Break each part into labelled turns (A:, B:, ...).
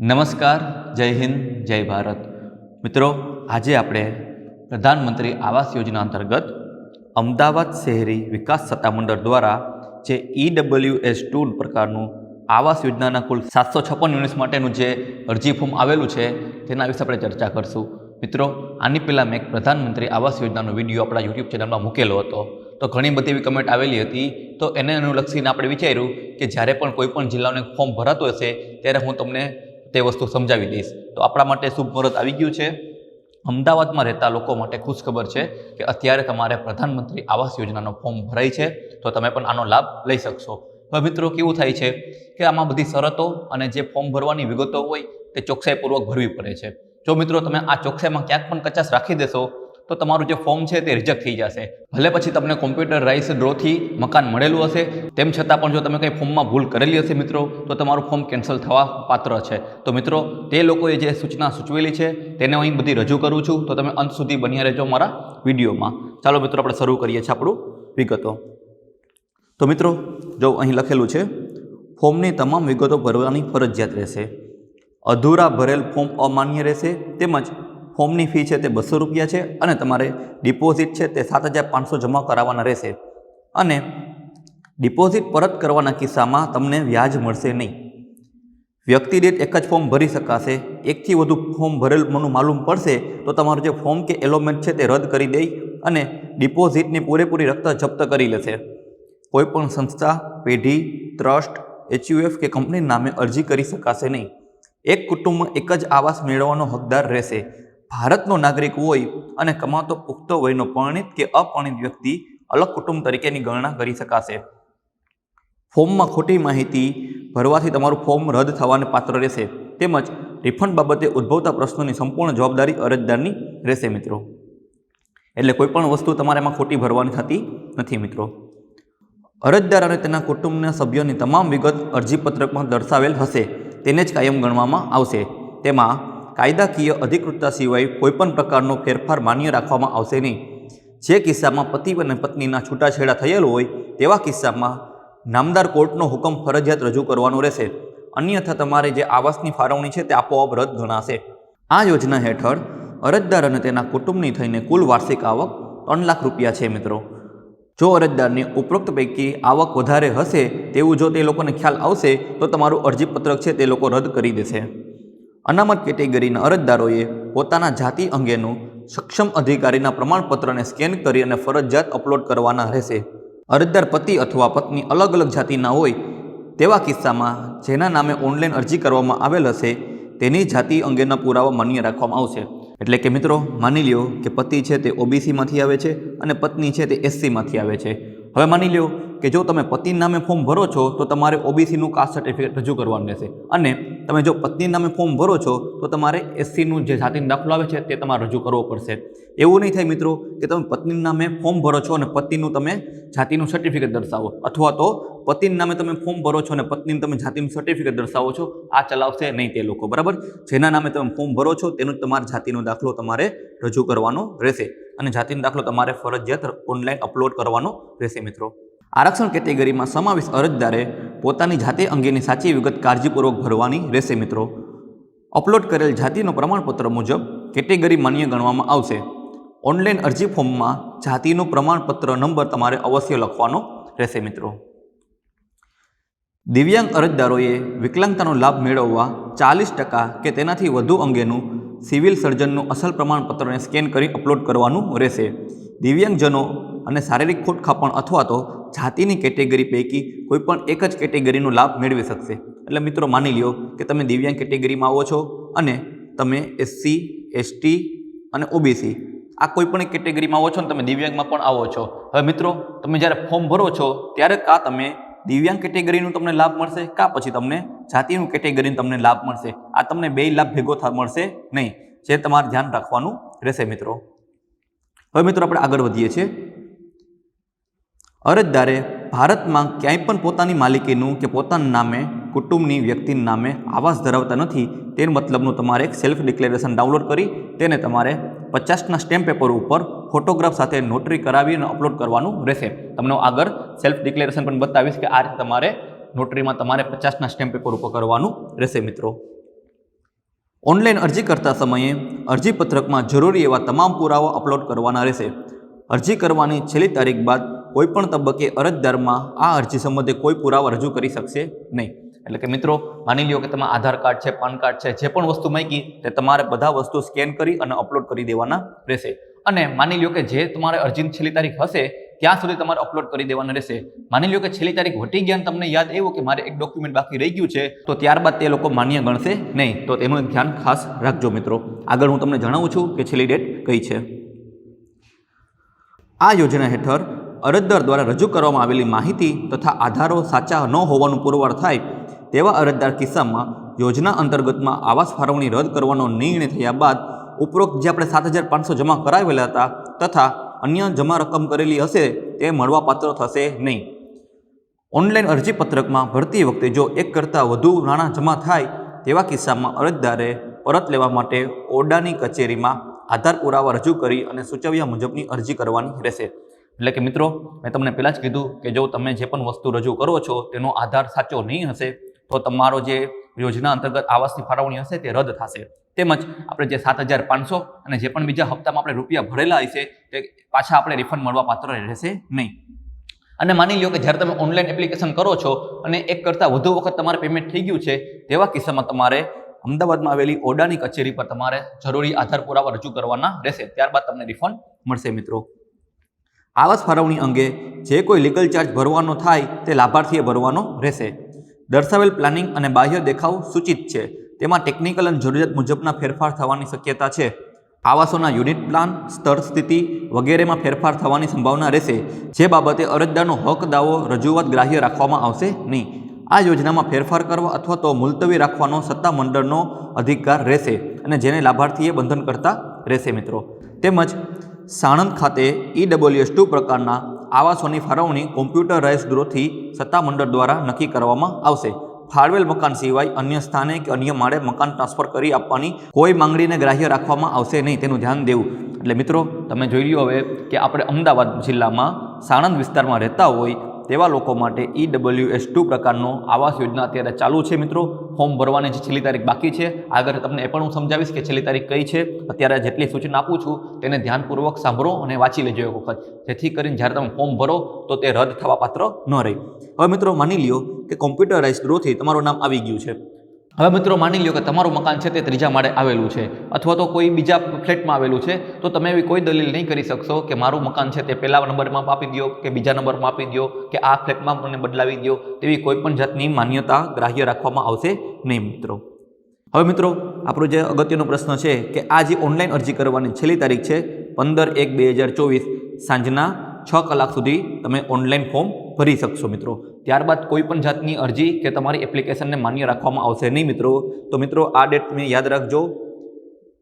A: નમસ્કાર, જય હિન્દ, જય ભારત. મિત્રો, આજે આપણે પ્રધાનમંત્રી આવાસ યોજના અંતર્ગત અમદાવાદ શહેરી વિકાસ સત્તામંડળ દ્વારા જે ઈડબલ્યુ એસ ટુ પ્રકારનું આવાસ યોજનાના કુલ સાતસો છપ્પન યુનિટ્સ માટેનું જે અરજી ફોર્મ આવેલું છે, તેના વિશે આપણે ચર્ચા કરશું. મિત્રો, આની પહેલાં મેં પ્રધાનમંત્રી આવાસ યોજનાનો વીડિયો આપણા યુટ્યુબ ચેનલમાં મૂકેલો હતો. તો ઘણી બધી એવી કમેન્ટ આવેલી હતી. તો એને અનુલક્ષીને આપણે વિચાર્યું કે જ્યારે પણ કોઈ પણ જિલ્લાનું ફોર્મ ભરાતું હશે, ત્યારે હું તમને તે વસ્તુ સમજાવી દઈશ. તો આપણા માટે શુભ મુહૂર્ત આવી ગયું છે. અમદાવાદમાં રહેતા લોકો માટે ખુશ ખબર છે કે અત્યારે તમારે પ્રધાનમંત્રી આવાસ યોજનાનો ફોર્મ ભરાય છે, તો તમે પણ આનો લાભ લઈ શકશો. હવે મિત્રો, કેવું થાય છે કે આમાં બધી શરતો અને જે ફોર્મ ભરવાની વિગતો હોય તે ચોકસાઈપૂર્વક ભરવી પડે છે. જો મિત્રો, તમે આ ચોકસાઈમાં ક્યાંક પણ કચાશ રાખી દેશો તો તમારું જે ફોર્મ છે તે રિજેક્ટ થઈ જશે. ભલે પછી તમને કોમ્પ્યુટર રાઇસ ડ્રોથી મકાન મળેલું હશે, તેમ છતાં પણ જો તમે કંઈ ફોર્મમાં ભૂલ કરેલી હશે મિત્રો, તો તમારું ફોર્મ કેન્સલ થવા પાત્ર છે. તો મિત્રો, તે લોકોએ જે સૂચના સૂચવેલી છે, તેને હું અહીં બધી રજૂ કરું છું. તો તમે અંત સુધી બન્યા રહેજો મારા વિડીયોમાં. ચાલો મિત્રો, આપણે શરૂ કરીએ છીએ આપણું વિગતો. તો મિત્રો, જો અહીં લખેલું છે, ફોર્મની તમામ વિગતો ભરવાની ફરજિયાત રહેશે. અધૂરા ભરેલ ફોર્મ અમાન્ય રહેશે. તેમજ ફોર્મની ફી છે તે બસો રૂપિયા છે અને તમારે ડિપોઝિટ છે તે સાત હજાર પાંચસો જમા કરાવવાના રહેશે. અને ડિપોઝિટ પરત કરવાના કિસ્સામાં તમને વ્યાજ મળશે નહીં. વ્યક્તિ દીઠ એક જ ફોર્મ ભરી શકાશે. એકથી વધુ ફોર્મ ભરેલ માલુમ પડશે તો તમારું જે ફોર્મ કે એલોમેન્ટ છે તે રદ કરી દઈ અને ડિપોઝિટની પૂરેપૂરી રકમ જપ્ત કરી લેશે. કોઈપણ સંસ્થા, પેઢી, ટ્રસ્ટ એચયુએફ કે કંપની નામે અરજી કરી શકાશે નહીં. એક કુટુંબ એક જ આવાસ મેળવવાનો હકદાર રહેશે. ભારતનો નાગરિક હોય અને કમાતો પુખ્ત વયનો પરણિત કે અપરણિત વ્યક્તિ અલગ કુટુંબ તરીકેની ગણના કરી શકાશે. ફોર્મમાં ખોટી માહિતી ભરવાથી તમારું ફોર્મ રદ થવાને પાત્ર રહેશે. તેમજ રિફંડ બાબતે ઉદ્ભવતા પ્રશ્નોની સંપૂર્ણ જવાબદારી અરજદારની રહેશે મિત્રો. એટલે કોઈ પણ વસ્તુ તમારે એમાં ખોટી ભરવાની થતી નથી મિત્રો. અરજદાર અને તેના કુટુંબના સભ્યોની તમામ વિગત અરજીપત્રકમાં દર્શાવેલ હશે. તેને જ કાયમ ગણવામાં આવશે. તેમાં કાયદાકીય અધિકૃતતા સિવાય કોઈપણ પ્રકારનો ફેરફાર માન્ય રાખવામાં આવશે નહીં. જે કિસ્સામાં પતિ અને પત્નીના છૂટાછેડા થયેલ હોય, તેવા કિસ્સામાં નામદાર કોર્ટનો હુકમ ફરજિયાત રજૂ કરવાનો રહેશે. અન્યથા તમારે જે આવાસની ફાળવણી છે તે આપોઆપ રદ ગણાશે. આ યોજના હેઠળ અરજદાર અને તેના કુટુંબની થઈને કુલ વાર્ષિક આવક ત્રણ લાખ રૂપિયા છે મિત્રો. જો અરજદારની ઉપરોક્ત પૈકી આવક વધારે હશે તેવું જો તે લોકોને ખ્યાલ આવશે, તો તમારું અરજીપત્રક છે તે લોકો રદ કરી દેશે. અનામત કેટેગરીના અરજદારોએ પોતાના જાતિ અંગેનું સક્ષમ અધિકારીના પ્રમાણપત્રને સ્કેન કરી અને ફરજિયાત અપલોડ કરવાના રહેશે. અરજદાર પતિ અથવા પત્ની અલગ અલગ જાતિના હોય તેવા કિસ્સામાં જેના નામે ઓનલાઈન અરજી કરવામાં આવેલ હશે તેની જાતિ અંગેના પુરાવા માન્ય રાખવામાં આવશે. એટલે કે મિત્રો, માની લ્યો કે પતિ છે તે ઓબીસીમાંથી આવે છે અને પત્ની છે તે એસસીમાંથી આવે છે. હવે માની લ્યો કે જો તમે પતિના નામે ફોર્મ ભરો છો તો તમારે ઓબીસીનું કાસ્ટ સર્ટિફિકેટ રજૂ કરવાનું રહેશે અને તમે જો પત્ની નામે ફોર્મ ભરો છો, તો તમારે એસસીનું જે જાતિનો દાખલો આવે છે, તે તમારે રજૂ કરવો પડશે. એવું નહીં થાય મિત્રો કે તમે પત્નીના નામે ફોર્મ ભરો છો અને પતિનું તમે જાતિનું સર્ટિફિકેટ દર્શાવો. અથવા તો પતિના નામે તમે ફોર્મ ભરો છો અને પત્નીનું તમે જાતિનું સર્ટિફિકેટ દર્શાવો છો, આ ચલાવશે નહીં તે લોકો, બરાબર? જેના નામે તમે ફોર્મ ભરો છો, તેનું તમારે જાતિનો દાખલો તમારે રજૂ કરવાનો રહેશે. અને જાતિનો દાખલો તમારે ફરજિયાત ઓનલાઈન અપલોડ કરવાનો રહેશે મિત્રો. આરક્ષણ કેટેગરીમાં સમાવેશ અરજદારે પોતાની જાતિ અંગેની સાચી વિગત કાળજીપૂર્વક ભરવાની રહેશે મિત્રો. અપલોડ કરેલ જાતિનું પ્રમાણપત્ર મુજબ કેટેગરી માન્ય ગણવામાં આવશે. ઓનલાઈન અરજી ફોર્મમાં જાતિનું પ્રમાણપત્ર નંબર તમારે અવશ્ય લખવાનો રહેશે મિત્રો. દિવ્યાંગ અરજદારોએ વિકલાંગતાનો લાભ મેળવવા ચાલીસ ટકા કે તેનાથી વધુ અંગેનું સિવિલ સર્જનનું અસલ પ્રમાણપત્રને સ્કેન કરી અપલોડ કરવાનું રહેશે. દિવ્યાંગજનો અને શારીરિક ખોટખાપણ અથવા તો જાતિની કેટેગરી પૈકી કોઈપણ એક જ કેટેગરીનો લાભ મેળવી શકશે. એટલે મિત્રો માની લ્યો કે તમે દિવ્યાંગ કેટેગરીમાં આવો છો અને તમે એસસી એસટી અને ઓબીસી આ કોઈ પણ એક કેટેગરીમાં આવો છો ને તમે દિવ્યાંગમાં પણ આવો છો. હવે મિત્રો તમે જ્યારે ફોર્મ ભરો છો ત્યારે કા તમે દિવ્યાંગ કેટેગરીનું તમને લાભ મળશે કા પછી તમને જાતિનું કેટેગરીનું તમને લાભ મળશે? આ તમને બે લાભ ભેગો થા, મળશે નહીં. જે તમારે ધ્યાન રાખવાનું રહેશે મિત્રો. હવે મિત્રો આપણે આગળ વધીએ છીએ. અરજદારે ભારતમાં ક્યાંય પણ પોતાની માલિકીનું કે પોતાના નામે, કુટુંબની વ્યક્તિના નામે આવાસ ધરાવતા નથી, તે મતલબનું તમારે એક સેલ્ફ ડિક્લેરેશન ડાઉનલોડ કરી, તેને તમારે પચાસના સ્ટેમ્પ પેપર ઉપર ફોટોગ્રાફ સાથે નોટરી કરાવી અને અપલોડ કરવાનું રહેશે. તમને આગળ સેલ્ફ ડિક્લેરેશન પણ બતાવીશ કે આ રીતે તમારે નોટરીમાં તમારે પચાસના સ્ટેમ્પ પેપર ઉપર કરવાનું રહેશે, મિત્રો. ઓનલાઈન અરજી કરતા સમયે અરજીપત્રકમાં જરૂરી એવા તમામ પુરાવા અપલોડ કરવાના રહેશે. અરજી કરવાની છેલ્લી તારીખ બાદ કોઈપણ તબક્કે અરજદારમાં આ અરજી સંબંધે કોઈ પુરાવા રજૂ કરી શકશે નહીં. એટલે કે મિત્રો, માની લ્યો કે તમારા આધાર કાર્ડ છે, પાન કાર્ડ છે, જે પણ વસ્તુ માંગી, તે તમારે બધા વસ્તુ સ્કેન કરી અને અપલોડ કરી દેવાના રહેશે. અને માની લ્યો કે જે તમારે અરજીની છેલ્લી તારીખ હશે, ત્યાં સુધી તમારે અપલોડ કરી દેવાના રહેશે. માની લ્યો કે છેલ્લી તારીખ વટી ગયા તમને યાદ આવ્યું કે મારે એક ડોક્યુમેન્ટ બાકી રહી ગયું છે, તો ત્યારબાદ તે લોકો માન્ય ગણશે નહીં. તો તેનું ધ્યાન ખાસ રાખજો મિત્રો. આગળ હું તમને જણાવું છું કે છેલ્લી ડેટ કઈ છે. આ યોજના હેઠળ અરજદાર દ્વારા રજૂ કરવામાં આવેલી માહિતી તથા આધારો સાચા ન હોવાનું પુરવાર થાય તેવા અરજદાર કિસ્સામાં યોજના અંતર્ગતમાં આવાસ ફાળવણી રદ કરવાનો નિર્ણય થયા બાદ ઉપરોક્ત જે આપણે સાત હજાર પાંચસો જમા કરાવેલા હતા તથા અન્ય જમા રકમ કરેલી હશે તે મળવાપાત્ર થશે નહીં. ઓનલાઈન અરજીપત્રકમાં ભરતી વખતે જો એક કરતાં વધુ નાણાં જમા થાય તેવા કિસ્સામાં અરજદારે પરત લેવા માટે ઓરડાની કચેરીમાં આધાર પુરાવા રજૂ કરી અને સૂચવ્યા મુજબની અરજી કરવાની રહેશે. એટલે કે મિત્રો, મેં તમને પહેલાં જ કીધું કે જો તમે જે પણ વસ્તુ રજૂ કરો છો, તેનો આધાર સાચો નહીં હશે, તો તમારો જે યોજના અંતર્ગત આવાસની ફાળવણી હશે, તે રદ થશે. તેમજ આપણે જે સાત હજાર પાંચસો અને જે પણ બીજા હપ્તામાં આપણે રૂપિયા ભરેલા હશે, તે પાછા આપણે રિફંડ મળવા પાત્ર રહેશે નહીં. અને માની લો કે જ્યારે તમે ઓનલાઈન એપ્લિકેશન કરો છો, અને એક કરતાં વધુ વખત તમારે પેમેન્ટ થઈ ગયું છે, તેવા કિસ્સામાં તમારે અમદાવાદમાં આવેલી ઓડાની કચેરી પર તમારે જરૂરી આધાર પુરાવા રજૂ કરવાના રહેશે. ત્યારબાદ તમને રિફંડ મળશે મિત્રો. આવાસ ફાળવણી અંગે જે કોઈ લીગલ ચાર્જ ભરવાનો થાય તે લાભાર્થીએ ભરવાનો રહેશે. દર્શાવેલ પ્લાનિંગ અને બાહ્ય દેખાવ સૂચિત છે. તેમાં ટેકનિકલ અને જરૂરિયાત મુજબના ફેરફાર થવાની શક્યતા છે. આવાસોના યુનિટ પ્લાન સ્તર સ્થિતિ વગેરેમાં ફેરફાર થવાની સંભાવના રહેશે. જે બાબતે અરજદારનો હક, દાવો, રજૂઆત ગ્રાહ્ય રાખવામાં આવશે નહીં. આ યોજનામાં ફેરફાર કરવા અથવા તો મુલતવી રાખવાનો સત્તા મંડળનો અધિકાર રહેશે અને જેને લાભાર્થીએ બંધન કરતા રહેશે મિત્રો. તેમજ સાણંદ ખાતે ઈડબ્લ્યુએસ ટુ પ્રકારના આવાસોની ફાળવણી કોમ્પ્યુટરાઇઝ ગ્રોથી સત્તામંડળ દ્વારા નક્કી કરવામાં આવશે. ફાળવેલ મકાન સિવાય અન્ય સ્થાને કે અન્ય માળે મકાન ટ્રાન્સફર કરી આપવાની કોઈ માંગણીને ગ્રાહ્ય રાખવામાં આવશે નહીં તેનું ધ્યાન દેવું. એટલે મિત્રો, તમે જોઈ લ્યો હવે કે આપણે અમદાવાદ જિલ્લામાં સાણંદ વિસ્તારમાં રહેતા હોય તેવા લોકો માટે ઈ ડબલ્યુ એસ ટુ પ્રકારનો આવાસ યોજના અત્યારે ચાલુ છે મિત્રો. ફોર્મ ભરવાની જે છેલ્લી તારીખ બાકી છે, આગળ તમને એ પણ હું સમજાવીશ કે છેલ્લી તારીખ કઈ છે. અત્યારે જેટલી સૂચના આપું છું, તેને ધ્યાનપૂર્વક સાંભળો અને વાંચી લેજો એક વખત. જેથી કરીને જ્યારે તમે ફોર્મ ભરો, તો તે રદ થવા પાત્ર ન રહે. હવે મિત્રો માની લ્યો કે કોમ્પ્યુટરાઇઝ ગ્રોથી તમારું નામ આવી ગયું છે. હવે મિત્રો માની લ્યો કે તમારું મકાન છે તે ત્રીજા માળે આવેલું છે, અથવા તો કોઈ બીજા ફ્લેટમાં આવેલું છે, તો તમે એવી કોઈ દલીલ નહીં કરી શકશો કે મારું મકાન છે તે પહેલા નંબરમાં આપી દો કે બીજા નંબરમાં આપી દો કે આ ફ્લેટમાં મને બદલાવી દો તેવી કોઈ પણ જાતની માન્યતા ગ્રાહ્ય રાખવામાં આવશે નહીં મિત્રો. હવે મિત્રો, આપણો જે અગત્યનો પ્રશ્ન છે કે આ જે ઓનલાઈન અરજી કરવાની છેલ્લી તારીખ છે, પંદર એક બે હજાર ચોવીસ સાંજના છ કલાક સુધી તમે ઓનલાઈન ફોર્મ ભરી શકશો મિત્રો. ત્યારબાદ કોઈ પણ જાતની અરજી કે તમારી એપ્લિકેશનને માન્ય રાખવામાં આવશે નહીં મિત્રો. તો મિત્રો, આ ડેટ તમે યાદ રાખજો.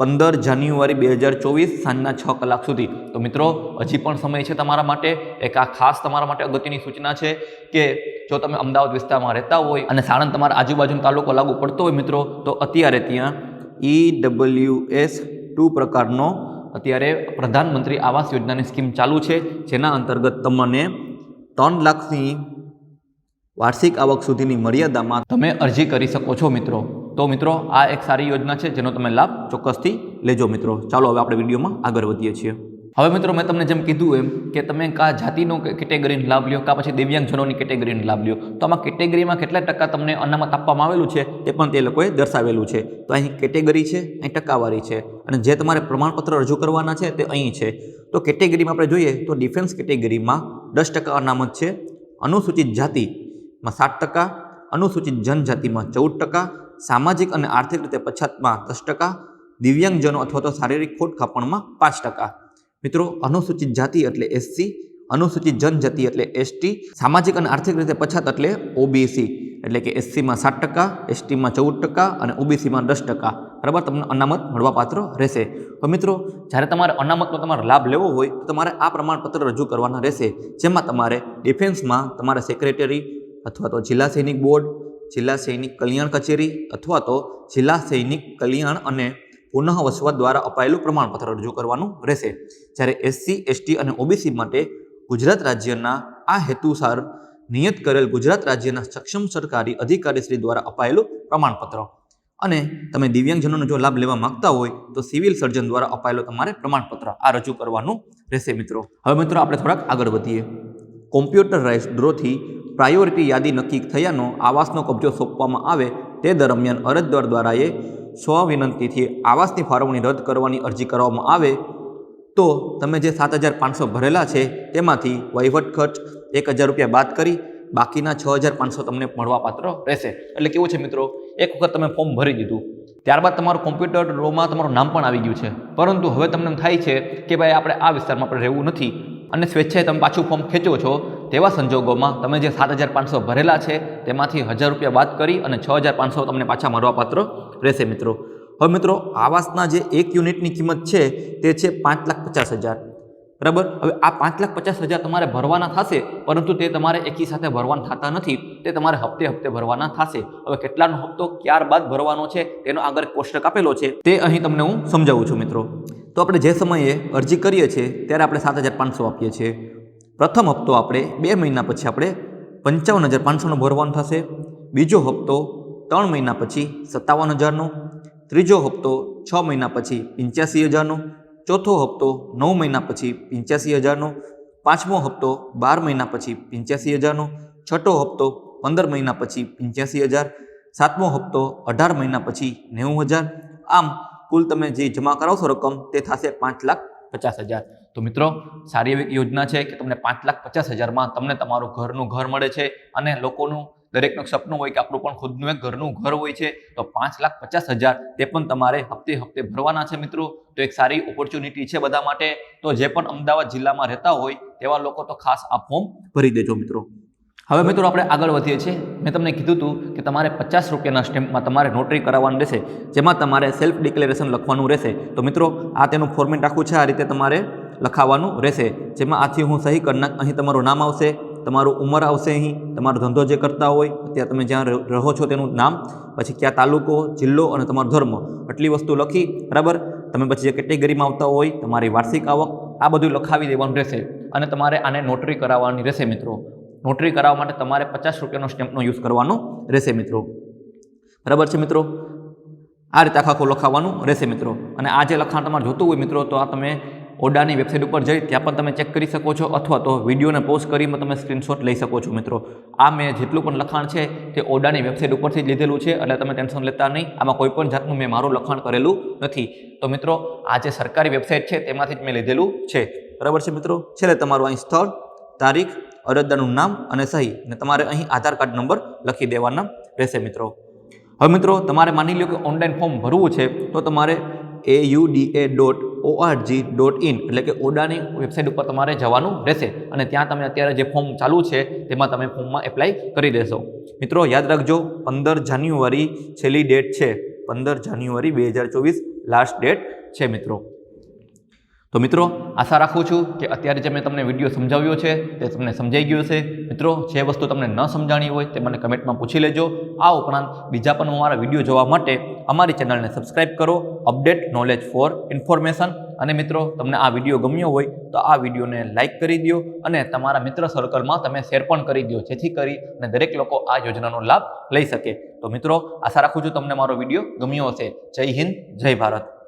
A: પંદર જાન્યુઆરી બે હજાર ચોવીસ સાંજના છ કલાક સુધી. તો મિત્રો, હજી પણ સમય છે તમારા માટે. એક આ ખાસ તમારા માટે અગત્યની સૂચના છે કે જો તમે અમદાવાદ વિસ્તારમાં રહેતા હોય અને સાણંદ તમારા આજુબાજુનો તાલુકો લાગુ પડતો હોય મિત્રો, તો અત્યારે ત્યાં ઈ ડબલ્યુ એસ ટુ પ્રકારનો અત્યારે પ્રધાનમંત્રી આવાસ યોજનાની સ્કીમ ચાલુ છે. જેના અંતર્ગત તમને ત્રણ લાખની વાર્ષિક આવક સુધીની મર્યાદામાં તમે અરજી કરી શકો છો મિત્રો. તો મિત્રો, આ એક સારી યોજના છે જેનો તમે લાભ ચોક્કસથી લેજો મિત્રો. ચાલો હવે આપણે વિડીયોમાં આગળ વધીએ છીએ. હવે મિત્રો, મેં તમને જેમ કીધું એમ કે તમે કા જાતિનો કેટેગરીનો લાભ લ્યો, કા પછી દિવ્યાંગજનોની કેટેગરીનો લાભ લ્યો, તો આમાં કેટેગરીમાં કેટલા ટકા તમને અનામત આપવામાં આવેલું છે તે પણ તે લોકોએ દર્શાવેલું છે. તો અહીં કેટેગરી છે, અહીં ટકાવારી છે અને જે તમારે પ્રમાણપત્ર રજૂ કરવાના છે તે અહીં છે. તો કેટેગરીમાં આપણે જોઈએ તો ડિફેન્સ કેટેગરીમાં દસ ટકા અનામત છે. અનુસૂચિત જાતિમાં સાત ટકા, અનુસૂચિત જનજાતિમાં ચૌદ ટકા, સામાજિક અને આર્થિક રીતે પછાતમાં દસ ટકા, દિવ્યાંગજનો અથવા તો શારીરિક ખોટ ખાપણમાં પાંચ ટકા. મિત્રો, અનુસૂચિત જાતિ એટલે એસસી અનુસૂચિત જનજાતિ એટલે એસટી સામાજિક અને આર્થિક રીતે પછાત એટલે ઓબીસી એટલે કે એસસીમાં સાત ટકા એસટીમાં ચૌદ ટકા અને ઓબીસીમાં દસ ટકા. બરાબર? તમને અનામત મળવાપાત્ર રહેશે. તો મિત્રો, જ્યારે તમારે અનામતનો તમારે લાભ લેવો હોય, તો તમારે આ પ્રમાણપત્ર રજૂ કરવાના રહેશે. જેમાં તમારે ડિફેન્સમાં તમારે સેક્રેટરી અથવા તો જિલ્લા સૈનિક બોર્ડ, જિલ્લા સૈનિક કલ્યાણ કચેરી અથવા તો જિલ્લા સૈનિક કલ્યાણ અને પુનઃ વસવાટ દ્વારા અપાયેલું પ્રમાણપત્ર રજૂ કરવાનું રહેશે. જ્યારે એસસી એસટી અને ઓબીસી માટે ગુજરાત રાજ્યના આ હેતુસાર નિયત કરેલ ગુજરાત રાજ્યના સક્ષમ સરકારી અધિકારીશ્રી દ્વારા અપાયેલું પ્રમાણપત્ર. અને તમે દિવ્યાંગજનોનો જો લાભ લેવા માંગતા હોય તો સિવિલ સર્જન દ્વારા અપાયેલો તમારે પ્રમાણપત્ર આ રજૂ કરવાનું રહેશે મિત્રો. હવે મિત્રો આપણે થોડાક આગળ વધીએ. કોમ્પ્યુટરાઇઝ ડ્રોથી પ્રાયોરિટી યાદી નક્કી થયાનો આવાસનો કબજો સોંપવામાં આવે તે દરમિયાન અરજદાર દ્વારા સ્વ સ્વવિનંતીથી આવાસની ફાળવણી રદ કરવાની અરજી કરવામાં આવે તો તમે જે સાત હજાર પાંચસો ભરેલા છે તેમાંથી વહીવટ ખર્ચ એક હજાર રૂપિયા બાદ કરી બાકીના છ હજાર પાંચસો તમને મળવાપાત્ર રહેશે. એટલે કેવું છે મિત્રો? એક વખત તમે ફોર્મ ભરી દીધું. ત્યારબાદ તમારું કોમ્પ્યુટર રોમાં તમારું નામ પણ આવી ગયું છે. પરંતુ હવે તમને થાય છે કે ભાઈ આપણે આ વિસ્તારમાં આપણે રહેવું નથી. અને સ્વેચ્છાએ તમે પાછું ફોર્મ ખેંચો છો. તેવા સંજોગોમાં તમે જે સાત હજાર પાંચસો ભરેલા છે, તેમાંથી હજાર રૂપિયા બાદ કરી અને છ હજાર પાંચસો તમને પાછા મળવાપાત્ર રહેશે મિત્રો. હવે મિત્રો, આવાસના જે એક યુનિટની કિંમત છે, તે છે પાંચ લાખ પચાસ હજાર. બરાબર? હવે આ પાંચ લાખ પચાસ હજાર તમારે ભરવાના થશે, પરંતુ તે તમારે એકી સાથે ભરવાના થતા નથી, તે તમારે હપ્તે હપ્તે ભરવાના થશે. હવે કેટલાનો હપ્તો ક્યાર બાદ ભરવાનો છે, તેનો આગળ કોષ્ટક આપેલો છે, તે અહીં તમને હું સમજાવું છું મિત્રો. તો આપણે જે સમયે અરજી કરીએ છીએ, ત્યારે આપણે સાત હજાર પાંચસો આપીએ છીએ. પ્રથમ હપ્તો આપણે બે મહિના પછી આપણે પંચાવન હજાર પાંચસોનો ભરવાનો થશે. બીજો હપ્તો ત્રણ મહિના પછી સત્તાવન હજારનો. ત્રીજો હપ્તો છ મહિના પછી પંચ્યાસી હજારનો. ચોથો હપ્તો નવ મહિના પછી પંચ્યાસી હજારનો. પાંચમો હપ્તો બાર મહિના પછી પંચ્યાસી હજારનો. છઠ્ઠો હપ્તો પંદર મહિના પછી પંચ્યાસી હજાર. સાતમો હપ્તો અઢાર મહિના પછી નેવું હજાર. આમ કુલ તમે જે જમા કરાવશો રકમ તે થશે પાંચ લાખ પચાસ હજાર. તો મિત્રો, સારી એવી યોજના છે કે તમને પાંચ લાખ પચાસ હજારમાં તમને તમારું ઘરનું ઘર મળે છે અને લોકોનું, દરેકનું સપનું હોય કે આપણું પણ ખુદનું એક ઘરનું ઘર હોય છે, તો પાંચ લાખ પચાસ હજાર તે પણ તમારે હપ્તે હપ્તે ભરવાના છે મિત્રો. તો એક સારી ઓપોર્ચ્યુનિટી છે બધા માટે. તો જે પણ અમદાવાદ જિલ્લામાં રહેતા હોય તેવા લોકો તો ખાસ આ ફોર્મ ભરી દેજો મિત્રો. હવે મિત્રો આપણે આગળ વધીએ છીએ. મેં તમને કીધું હતું કે તમારે પચાસ રૂપિયાના સ્ટેમ્પમાં તમારે નોટરી કરાવવાનું રહેશે, જેમાં તમારે સેલ્ફ ડિક્લેરેશન લખવાનું રહેશે. તો મિત્રો, આ તેનું ફોર્મેટ આખું છે, આ રીતે તમારે લખાવવાનું રહેશે. જેમાં આથી હું સહી કરી અહીં તમારું નામ આવશે, તમારું ઉંમર આવશે અહીં, તમારો ધંધો જે કરતા હોય ત્યાં તમે જ્યાં રહો- રહો છો તેનું નામ, પછી ક્યાં તાલુકો, જિલ્લો અને તમારો ધર્મ. આટલી વસ્તુ લખી, બરાબર? તમે પછી જે કેટેગરીમાં આવતા હોય, તમારી વાર્ષિક આવક, આ બધું લખાવી દેવાનું રહેશે. અને તમારે આને નોટરી કરાવવાની રહેશે મિત્રો. નોટરી કરાવવા માટે તમારે પચાસ રૂપિયાનો સ્ટેમ્પનો યુઝ કરવાનો રહેશે મિત્રો. બરાબર છે મિત્રો? આ રીતે આખા આખું લખાવવાનું રહેશે મિત્રો. અને આ જે લખાણ તમારે જોતું હોય મિત્રો, તો આ તમે ઓડાની વેબસાઇટ ઉપર જઈ ત્યાં પણ તમે ચેક કરી શકો છો અથવા તો વિડીયોને પોઝ કરીને તમે સ્ક્રીનશોટ લઈ શકો છો મિત્રો. આ મેં જેટલું પણ લખાણ છે તે ઓડાની વેબસાઇટ ઉપરથી જ લીધેલું છે, એટલે તમે ટેન્શન લેતા નહીં. આમાં કોઈ પણ જાતનું મેં મારું લખાણ કરેલું નથી. તો મિત્રો, આ જે સરકારી વેબસાઇટ છે તેમાંથી જ મેં લીધેલું છે. બરાબર છે મિત્રો? છેલ્લે તમારું અહીં સ્થળ, તારીખ, અરજદારનું નામ અને સહી અને તમારે અહીં આધાર કાર્ડ નંબર લખી દેવાના રહેશે મિત્રો. હવે મિત્રો, તમારે માની લો કે ઓનલાઈન ફોર્મ ભરવું છે, તો તમારે A U D A dot O R G dot in એટલે કે ઓડાની વેબસાઇટ ઉપર તમારે જવાનું રહેશે. અને ત્યાં તમે અત્યારે જે ફોર્મ ચાલુ છે, તેમાં તમે ફોર્મમાં એપ્લાય કરી દેશો. મિત્રો, યાદ રાખજો, પંદર જાન્યુઆરી છેલ્લી ડેટ છે. પંદર જાન્યુઆરી બે હજાર ચોવીસ લાસ્ટ ડેટ છે, મિત્રો. તો મિત્રો, આશા રાખું છું કે અત્યારે જે મેં તમને વીડિયો સમજાવ્યો છે, તે તમને સમજાઈ ગયો છે મિત્રો, જે વસ્તુ તમને ન સમજાણી હોય, તે મને કમેન્ટમાં પૂછી લેજો. આ ઉપરાંત, બીજા પણ અમારા વીડિયો જોવા માટે અમારી ચેનલને સબસ્ક્રાઈબ કરો. અપડેટ નોલેજ ફોર ઇન્ફોર્મેશન અને મિત્રો, તમને આ વીડિયો ગમ્યો હોય, તો આ વિડીયોને લાઇક કરી દો અને તમારા મિત્ર સર્કલમાં તમે શેર પણ કરી દો જેથી કરી અને દરેક લોકો આ યોજનાનો લાભ લઈ શકે. તો મિત્રો, આશા રાખું છું તમને મારો વીડિયો ગમ્યો હશે. જય હિન્દ, જય ભારત.